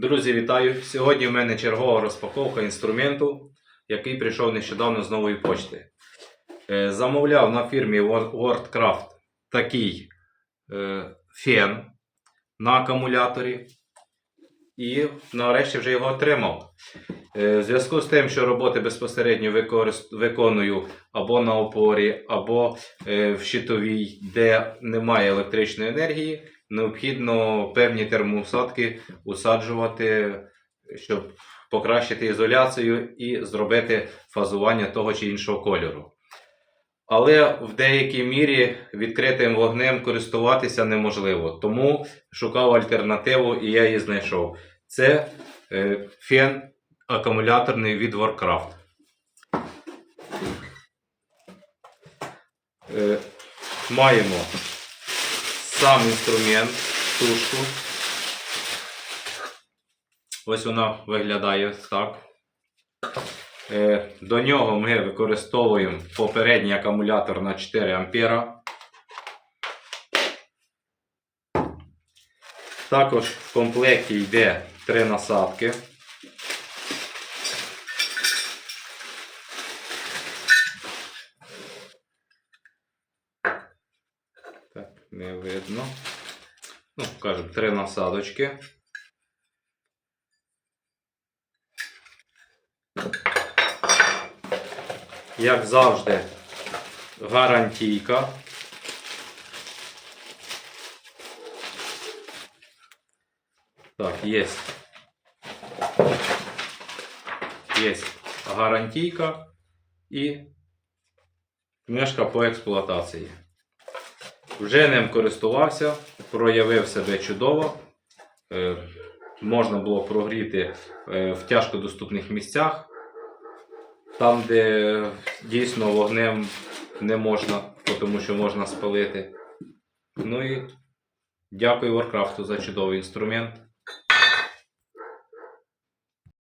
Друзі, вітаю! Сьогодні в мене чергова розпаковка інструменту, який прийшов нещодавно з нової почти. Е, Замовляв на фірмі Wor- WordCraft такий е, фен на акумуляторі. І нарешті вже його отримав. Е, В зв'язку з тим, що роботи безпосередньо виконую або на опорі, або в щитовій, де немає електричної енергії, необхідно певні термоусадки усаджувати, щоб покращити ізоляцію і зробити фазування того чи іншого кольору. Але в деякій мірі відкритим вогнем користуватися неможливо. Тому шукав альтернативу і я її знайшов. Це е, фен акумуляторний від Warcraft. Е, маємо сам інструмент, тушку. Ось вона виглядає так. Е, До нього ми використовуємо попередній акумулятор на 4 ампера. Також в комплекті йде три насадки. Так, не видно. Ну, кажемо, три насадочки. Як завжди, гарантійка. Так, є. Є гарантійка і книжка по експлуатації. Вже ним користувався, проявив себе чудово. Е, можна було прогріти е, в тяжкодоступних місцях, там, де дійсно вогнем не можна, тому що можна спалити. Ну і дякую Warcraft за чудовий інструмент.